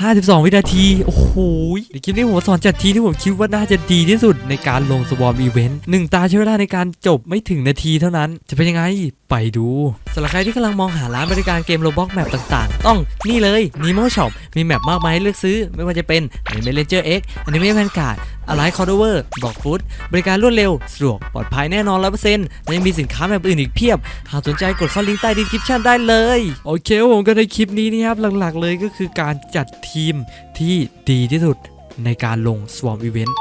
52 วินาที โอ้โหในคลิปนี้ผมสอนจัดทีที่ผมคิดว่าน่าจะดีที่สุดในการลงสวอมอีเวนต์หนึ่งตาใช้เวลาในการจบไม่ถึงนาทีเท่านั้น จะเป็นยังไง ไปดูสำหรับใครที่กำลังมองหาร้านบริการเกมโรบอกแมปต่างๆ ต้องนี่เลย Nemo Shop มีแมปมากมายให้เลือกซื้อ ไม่ว่าจะเป็น Anime Ranger X Anime Vanguard อะไรคอร์ดเวอร์บอกฟูดบริการรวดเร็ว สะดวก ปลอดภัยแน่นอน 100%และยังมีสินค้าแบบอื่นอีกเพียบ หากสนใจกดเข้าลิงก์ใต้ดีคริปชันได้เลย โอเคผมก็ในคลิปนี้นะครับ หลักๆเลยก็คือการจัดทีมที่ดีที่สุดในการลง Swarm Event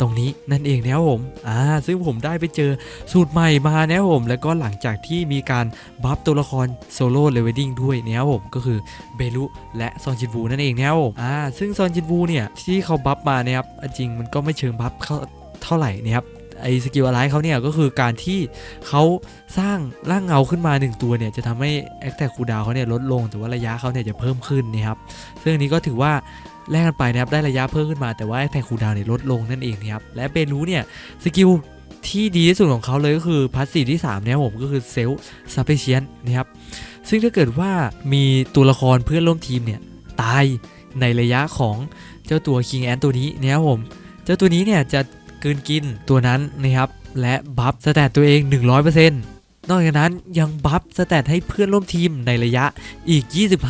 ตรงนี้นั่นเองนะครับผมอ่าซึ่งผมได้ไปเจอสูตรใหม่มานะครับผม แล้วก็หลังจากที่มีการบัฟตัวละครโซโล่เลเวลดิ้งด้วยนะครับผมก็คือเบลุและซอนจินวูนั่นเองนะครับผมอ่าซึ่งซอนจินวูเนี่ยที่เขาบัฟมาเนี่ยครับจริงมันก็ไม่เชิงบัฟเขาเท่าไหร่นะครับ ไอ้สกิลอะไรเขาเนี่ยก็คือการที่เขาสร้างร่างเงาขึ้นมา 1 ตัวเนี่ยจะทำให้แอคแท็กคูดาวเขาเนี่ยลดลงแต่ว่าระยะเขาเนี่ยจะเพิ่มขึ้นนะครับซึ่งอันนี้ก็ถือว่าแลกกันไปนะครับได้ระยะเพิ่มขึ้นมาแต่ว่าแอคแท็กคูดาวเนี่ยลดลงนั่นเองนะครับและเบรูเนี่ยสกิลที่ดีที่สุดของเขาเลยก็คือพาสซีที่3เนี่ยผมก็คือเซลซับเปเชียนนะครับซึ่งถ้าเกิดว่ามีตัวละครเพื่อนร่วมทีมเนี่ยตายในระยะของเจ้าตัวคิงแอนตัวนี้นะครับผม เจ้าตัวนี้เนี่ยจะ กืนกินตัวนั้นนะครับและบัฟสแตทตัวเอง 100%นอกจากนั้นยังบัฟสแตทให้เพื่อนร่วมทีมในระยะอีก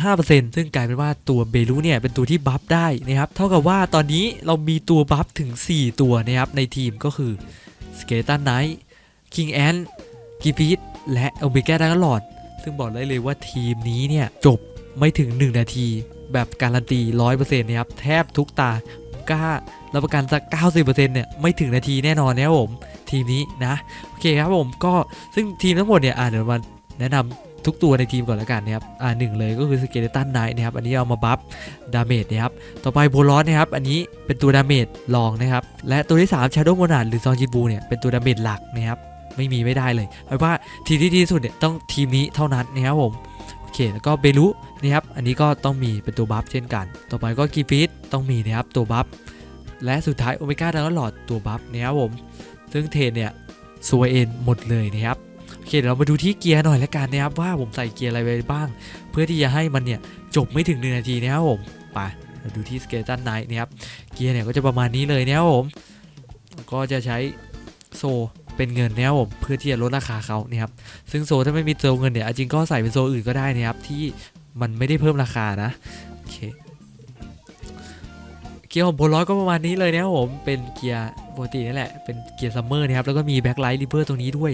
25%ซึ่งกลายเป็นว่าตัวเบลูเนี่ยเป็นตัวที่บัฟได้นะครับเท่ากับว่าตอนนี้เรามีตัวบัฟถึง 4 ตัวนะครับในทีมก็คือสเกตันไนท์คิงแอนกีฟีดและโอเมก้าดังลอด ซึ่งบอกได้เลยว่าทีมนี้เนี่ยจบไม่ถึง 1 นาที แบบการันตี 100%นะครับแทบทุกตา กล้ารับประกันสัก 90%เนี่ยไม่ถึงนาทีแน่นอนนะครับผม ทีมนี้นะ โอเคครับผมก็ซึ่งทีมทั้งหมดเนี่ยอ่าเดี๋ยวมาแนะนำทุกตัวในทีมก่อนแล้วกันนะครับ อ่าหนึ่งเลยก็คือสเกเลตันไนท์นะครับ อันนี้เอามาบัฟดาเมจนะครับ ต่อไปโบลอสนะครับ อันนี้เป็นตัวดาเมจรองนะครับ และตัวที่3 Shadow m o n a d หรือซองจิบูเนี่ยเป็นตัวดาเมจหลักนะครับ ไม่มีไม่ได้เลยเพราะว่าทีมที่ดีที่สุดเนี่ยต้องทีมนี้เท่านั้นนะครับผม เคแล้วก็เบลุนะครับอันนี้ก็ต้องมีเป็นตัวบัฟเช่นกัน ต่อไปก็กีฟิตต้องมีนะครับตัวบัฟและสุดท้ายโอเมก้าดังหลอดตัวบัฟนะครับผมซึ่งเทนเนี่ยสวยเอ็นหมดเลยนะครับโอเคเดี๋ยวเรามาดูที่เกียร์หน่อยละกันนะครับว่าผมใส่เกียร์อะไรไปบ้าง เพื่อที่จะให้มันเนี่ยจบไม่ถึงหนึ่งนาทีนะครับผมไปเราดูที่สเกตันไนท์นะครับเกียร์เนี่ยก็จะประมาณนี้เลยนะครับผมก็จะใช้โซ เป็นเงินนะครับผมเพื่อที่จะลดราคาเขานะครับซึ่งโซถ้าไม่มีโซเงินเนี่ยจริงก็ใส่เป็นโซอื่นก็ได้นะครับที่มันไม่ได้เพิ่มราคานะโอเคเกียร์ของโบลอยก็ประมาณนี้เลยนะครับผมเป็นเกียร์ปกตินี่แหละเป็นเกียร์ซัมเมอร์นะครับแล้วก็มีแบ็คไลท์ริเวอร์ตรงนี้ด้วย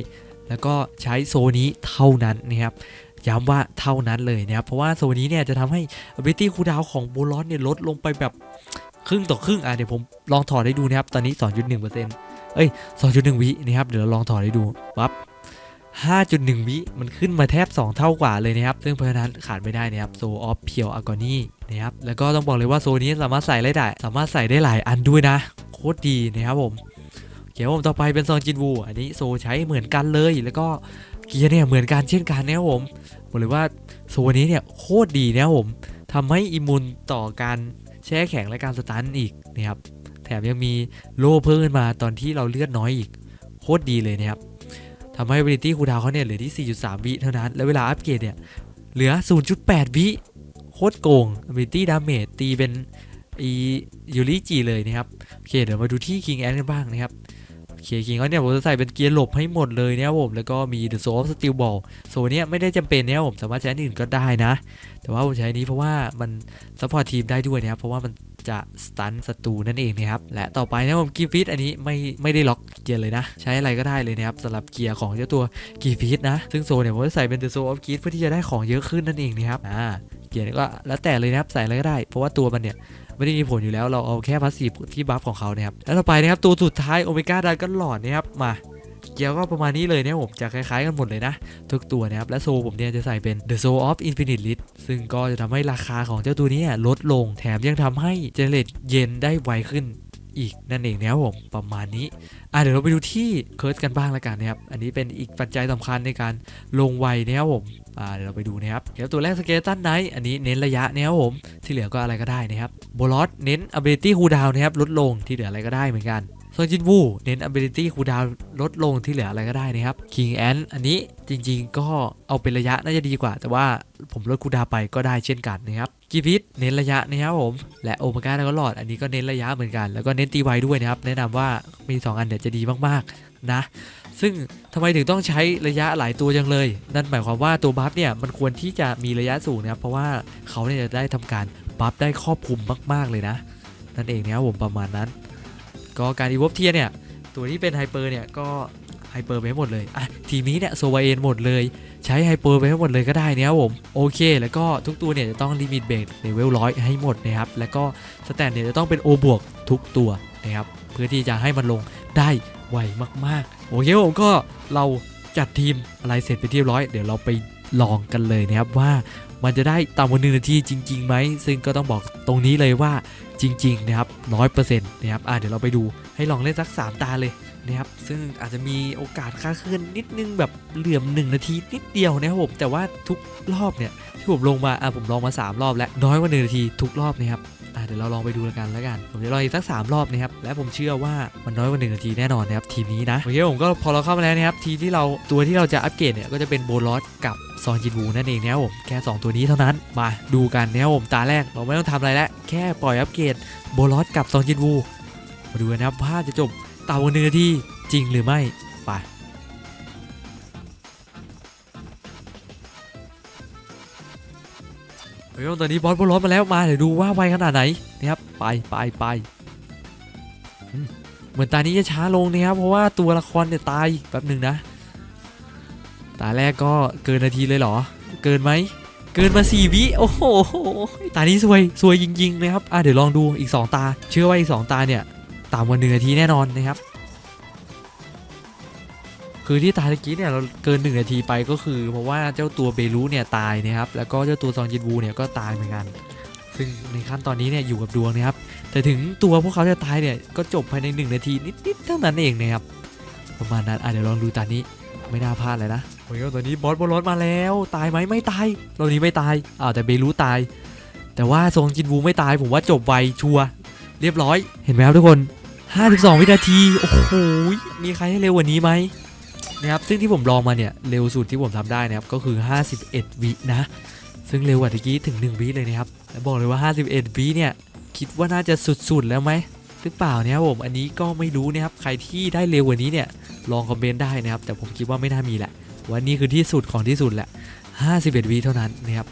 แล้วก็ใช้โซนี้เท่านั้นนะครับย้ำว่าเท่านั้นเลยนะครับเพราะว่าโซนี้เนี่ยจะทำให้ ability cooldown ของโบลอนเนี่ยลดลงไปแบบครึ่งต่อครึ่งอะเดี๋ยวผมลองถอดให้ดูนะครับ ตอนนี้ 2.1%เอ้ ย 2.1 วินะครับเดี๋ยวเราลองถอดให้ดูปั๊บ5.1 วิมันขึ้นมาแทบ 2 เท่ากว่าเลยนะครับ ซึ่งเพราะฉะนั้นขาดไม่ได้นะครับโซออฟเพียวอากอนี่นะครับ แล้วก็ต้องบอกเลยว่าโซนี้สามารถใส่ได้ได้ สามารถใส่ได้หลายอันด้วยนะ โคตรดีนะครับผมเกียร์ผมต่อไปเป็นซองจินวู อันนี้โซใช้เหมือนกันเลย แล้วก็เกียร์เนี่ยเหมือนกันเช่นกันนะครับผมบอกเลยว่าโซนี้เนี่ยโคตรดีนะครับผมทำให้อิมมูนต่อการแช่แข็งและการสตันอีกนะครับ แถมยังมีโล่เพิ่มขึ้นมาตอนที่เราเลือดน้อยอีก โคตรดีเลยนะครับทำให้ ability cooldown เขาเนี่ยเหลือที่ 4.3 วิเท่านั้น แล้วเวลาอัปเกรดเนี่ยเหลือ 0.8 วิโคตรโกง ability damage ตีเป็นอียูริจีเลยนะครับ โอเค เดี๋ยวมาดูที่ King Ant กันบ้างนะครับ โอเค King Ant เนี่ยผมจะใส่เป็นเกียร์หลบให้หมดเลยนะครับผม แล้วก็มี The Soul of Steel Ball โซนเนี้ยไม่ได้จำเป็นนะครับผมสามารถใช้อื่นก็ได้นะ แต่ว่าผมใช้นี้เพราะว่ามันซัพพอร์ตทีมได้ด้วยนะครับ เพราะว่ามัน จะสตันศัตรูนั่นเองนะครับและต่อไปนะครับผมกีฟิตอันนี้ไม่ไม่ได้ล็อกเกียร์เลยนะ ใช้อะไรก็ได้เลยนะครับสำหรับเกียร์ของเจ้าตัวกีฟิตนะ ซึ่งโซเนี่ยผมจะใส่เป็น The Soul of Gear เพื่อที่จะได้ของเยอะขึ้นนั่นเองนะครับอ่าเกียร์ก็แล้วแต่เลยนะครับใส่อะไรก็ได้ เพราะว่าตัวมันเนี่ยไม่ได้มีผลอยู่แล้วเราเอาแค่พาสซีฟที่บัฟของเขานะครับแล้วต่อไปนะครับตัวสุดท้ายโอเมก้าดันก็หลอดนะครับมา เกียร์ก็ประมาณนี้เลยนะครับผมจะคล้ายๆกันหมดเลยนะ ทุกตัวนะครับ และโซผมเนี่ยจะใส่เป็น The Soul of Infinite List ซึ่งก็จะทำให้ราคาของเจ้าตัวนี้ลดลง แถมยังทำให้เจเนเรตเย็นได้ไวขึ้นอีกนั่นเองนะครับผมประมาณนี้อะเดี๋ยวเราไปดูที่เคิร์สกันบ้างละกันนะครับอันนี้เป็นอีกปัจจัยสำคัญในการลงไวนะครับผมอ่าเดี๋ยวเราไปดูนะครับเดี๋ยวตัวแรกสเกตันไนท์อันนี้เน้นระยะนะครับผมที่เหลือก็อะไรก็ได้นะครับโบลอสเน้น ability cooldown นะครับลดลงที่เหลืออะไรก็ได้เหมือนกัน ซอนจินวูเน้น ability คูดาวลดลงที่เหลืออะไรก็ได้นะครับ King Ant อันนี้จริงๆ ก็เอาเป็นระยะน่าจะดีกว่า แต่ว่าผมลดคูดาวไปก็ได้เช่นกันนะครับกีพิทเน้นระยะนะครับผม และโอเมก้าแล้วก็หลอด อันนี้ก็เน้นระยะเหมือนกัน แล้วก็เน้นตีไวด้วยนะครับ แนะนำว่ามี 2 อันเนี่ยจะดีมากๆนะซึ่งทำไมถึงต้องใช้ระยะหลายตัวจังเลย นั่นหมายความว่าตัวบัฟเนี่ยมันควรที่จะมีระยะสูงนะครับเพราะว่าเขาเนี่ยจะได้ทำการบัฟได้ครอบคลุมมาก ๆเลยนะนั่นเองนะครับผมประมาณนั้น ก็การอีวอฟเทียเนี่ย ตัวที่เป็นไฮเปอร์เนี่ยก็ไฮเปอร์ไปให้หมดเลยอะทีมนี้เนี่ยโซวาเอนหมดเลย ใช้ไฮเปอร์ไปให้หมดเลยก็ได้นะครับผมโอเค แล้วก็ทุกตัวเนี่ยจะต้องลิมิตเบรกเลเวลร้อยให้หมดนะครับแล้วก็สแตนเนี่ยจะต้องเป็น O บวกทุกตัวนะครับเพื่อที่จะให้มันลงได้ไวมากๆโอเคผมก็เราจัดทีมอะไรเสร็จไปที่ร้อย เดี๋ยวเราไปลองกันเลยนะครับว่ามันจะได้ต่ำกว่าหนึ่งนาทีจริงๆไหมซึ่งก็ต้องบอกตรงนี้เลยว่า จริง ๆ นะครับร้อยเปอร์เซ็นต์นะครับอะเดี๋ยวเราไปดูให้ลองเล่นสัก 3 ตาเลยนะครับซึ่งอาจจะมีโอกาสค่าเคลื่อนนิดนึงแบบเหลื่อม 1 นาทีนิดเดียวนะครับผมแต่ว่าทุกรอบเนี่ยที่ผมลงมาอะผมลองมา 3 รอบแล้วน้อยกว่า1นาทีทุกรอบนะครับ อะเดี๋ยวเราลองไปดูแล้วกันแล้วกัน ผมจะลองอีกสัก3รอบนะครับ และผมเชื่อว่ามันน้อยกว่า1นาทีแน่นอนนะครับทีมนี้นะโอเคผมก็พอเราเข้ามาแล้วนะครับทีที่เราตัวที่เราจะอัปเกรดเนี่ยก็จะเป็นโบลอสกับซอนจินวูนั่นเองนะครับผมแค่ 2 ตัวนี้เท่านั้นมาดูกันนะครับผมตาแรกเราไม่ต้องทำอะไรแล้วแค่ปล่อยอัปเกรดโบลอสกับซอนจินวูมาดูกันนะครับว่าจะจบต่ำกว่าหนึ่งนาทีจริงหรือไม่ไป เฮ้ยตอนนี้บอสบอลรถมาแล้วมาเดี๋ยวดูว่าไวขนาดไหนนะครับไปไปไปเหมือนตานี้จะช้าลงนะครับเพราะว่าตัวละครเนี่ยตายแป๊บหนึ่งนะตาแรกก็เกินนาทีเลยเหรอ เกินไหมเกินมาสี่วิโอ้โหตานี้สวยสวยจริงๆนะครับอะเดี๋ยวลองดูอีก 2 ตา เชื่อว่าอีก 2 ตาเนี่ยต่ำกว่าหนึ่งนาทีแน่นอนนะครับ คือที่ตายตะกี้เนี่ยเราเกิน 1 นาทีไปก็คือ เพราะว่าเจ้าตัวเบลูเนี่ยตายนะครับแล้วก็เจ้าตัวซองจินวูเนี่ยก็ตายเหมือนกัน ซึ่งในขั้นตอนนี้เนี่ยอยู่กับดวงนะครับแต่ถึงตัวพวกเขาจะตายเนี่ยก็จบภายใน 1 นาทีนิดๆเท่านั้นเองนะครับประมาณนั้นอะเดี๋ยวลองดูตานี้ไม่น่าพลาดเลยนะโอ้ยตอนนี้บอสบอลรถมาแล้ว ตายไหมไม่ตายเรานี้ไม่ตายอ้าวแต่เบลูตาย แต่ว่าซองจินวูไม่ตายผมว่าจบไวชัวเรียบร้อย เห็นไหมครับทุกคน 52 วินาที โอ้โห มีใครให้เร็วกว่านี้ไหม นะครับซึ่งที่ผมลองมาเนี่ยเร็วสุดที่ผมทำได้นะครับก็คือ 51 วินะ ซึ่งเร็วกว่าตะกี้ถึง 1 วิเลยนะครับและบอกเลยว่า 51 วิเนี่ยคิดว่าน่าจะสุดๆแล้วไหมหรือเปล่าเนี่ยครับผมอันนี้ก็ไม่รู้นะครับใครที่ได้เร็วกว่านี้เนี่ยลองคอมเมนต์ได้นะครับ แต่ผมคิดว่าไม่น่ามีแหละวันนี้คือที่สุดของที่สุดแหละ 51 วิเท่านั้นนะครับ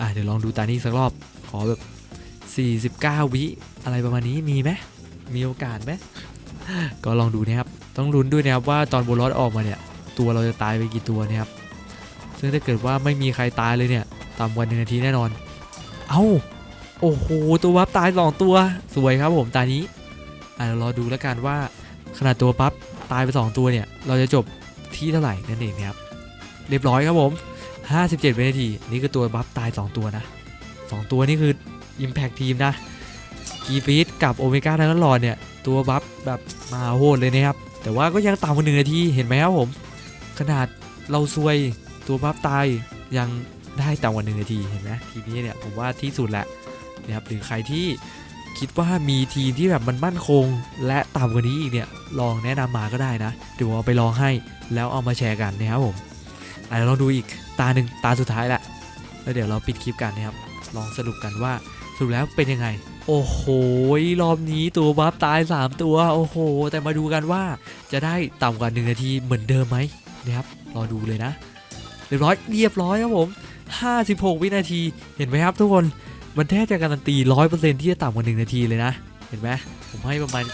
อะเดี๋ยวลองดูตานี้สักรอบขอแบบ 49 วิอะไรประมาณนี้มีไหมมีโอกาสไหมก็ลองดูนะครับ ต้องลุ้นด้วยนะครับว่าตอนโบลอสออกมาเนี่ย ตัวเราจะตายไปกี่ตัวนะครับ ซึ่งถ้าเกิดว่าไม่มีใครตายเลยเนี่ยต่ำกว่าหนึ่งนาทีแน่นอน เอ้า โอ้โห ตัวบัฟตายสองตัว สวยครับผมตานี้อะเรารอดูแล้วกันว่าขนาดตัวบัฟตายไปสองตัวเนี่ย เราจะจบที่เท่าไหร่นั่นเองนะครับ เรียบร้อยครับผม 57วินาที นี่คือตัวบัฟตาย 2 ตัวนะ 2 ตัวนี่คือ Impact ทีมนะ กีฟีดกับโอเมก้าทั้งหลอดเนี่ย ตัวบัฟแบบมาโหดเลยนะครับ แต่ว่าก็ยังต่ำกว่าหนึ่งนาทีเห็นไหมครับผม ขนาดเราซวยตัวบัฟตายยังได้ต่ำกว่าหนึ่งนาทีเห็นไหมทีนี้เนี่ยผมว่าที่สุดแหละนะครับหรือใครที่คิดว่ามีทีมที่แบบมันมั่นคง และต่ำกว่านี้อีกเนี่ยลองแนะนำมาก็ได้นะเดี๋ยวเอาไปลองให้แล้วเอามาแชร์กันนะครับผมอะเดี๋ยวลองดูอีกตาหนึ่งตาสุดท้ายละแล้วเดี๋ยวเราปิดคลิปกันนะครับลองสรุปกันว่า รุปแล้วเป็นยังไง โอ้โห รอบนี้ตัวบัฟตาย 3 ตัว โอ้โห แต่มาดูกันว่าจะได้ต่ำกว่า 1 นาทีเหมือนเดิมไหมนะครับ รอดูเลยนะ เรียบร้อย เรียบร้อยครับผม 56 วินาที เห็นไหมครับทุกคน มันแทบจะการันตี 100%ที่จะต่ำกว่า 1 นาทีเลยนะ เห็นไหมผมให้ประมาณ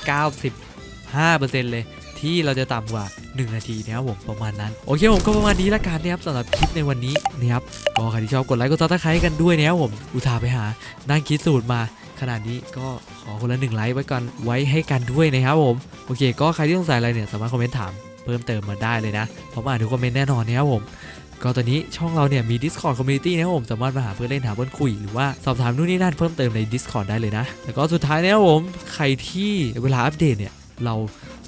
95%เลย ที่เราจะต่ำกว่า 1 นาทีนะครับผมประมาณนั้น โอเคผมก็ประมาณนี้ละกันนะครับสำหรับคลิปในวันนี้นะครับก็ใครที่ชอบกดไลค์กดซับสไครต์กันด้วยนะครับผมอุตส่าห์ไปหานั่งคิดสูตรมาขนาดนี้ก็ขอคนละหนึ่งไลค์ไว้ก่อนไว้ให้กันด้วยนะครับผมโอเค ก็ใครที่สงสัยอะไรเนี่ยสามารถคอมเมนต์ถามเพิ่มเติมมาได้เลยนะผมอ่านทุกคอมเมนต์แน่นอนนะครับผมก็ตอนนี้ช่องเราเนี่ยมี Discord Community นะครับผมสามารถมาหาเพื่อนเล่นหาเพื่อนคุย หรือว่าสอบถามนู่นนี่นั่นเพิ่มเติมใน Discord ได้เลยนะ แล้วก็สุดท้ายนะครับผมใครที่เวลาอัปเดตเนี่ย เรา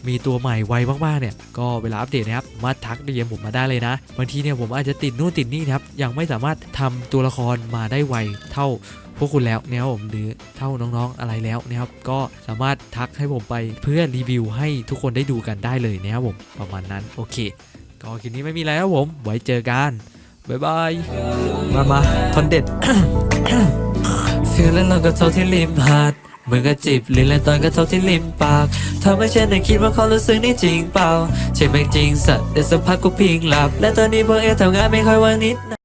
มีตัวใหม่ไวมากๆเนี่ยก็เวลาอัปเดตนะครับมาทักดีเอ็มผมมาได้เลยนะบางทีเนี่ยผมอาจจะติดนู่นติดนี่นะครับยังไม่สามารถทำตัวละครมาได้ไวเท่าพวกคุณแล้วเนะครับผมหรือเท่าน้องๆอะไรแล้วนะครับก็สามารถทักให้ผมไปเพื่อรีวิวให้ทุกคนได้ดูกันได้เลยนะครับผมประมาณนั้นโอเค ก็คลิปนี้ไม่มีอะไรครับผมไว้เจอกันบ๊ายบายมามาคอนเด็ดฟีลแล้ว เราก็เท่าที่ริมหาดมือก็จีบลิ้นและตอนก็เท่าที่ริมปากทำให้ฉันได้คิดว่าเขารู้สึกนี่จริงเปล่าใช่ไหมจริงสัตว์แต่สักพักกูพิงหลับ และตอนนี้พวกเอทำงานไม่ค่อยว่างนิดนะ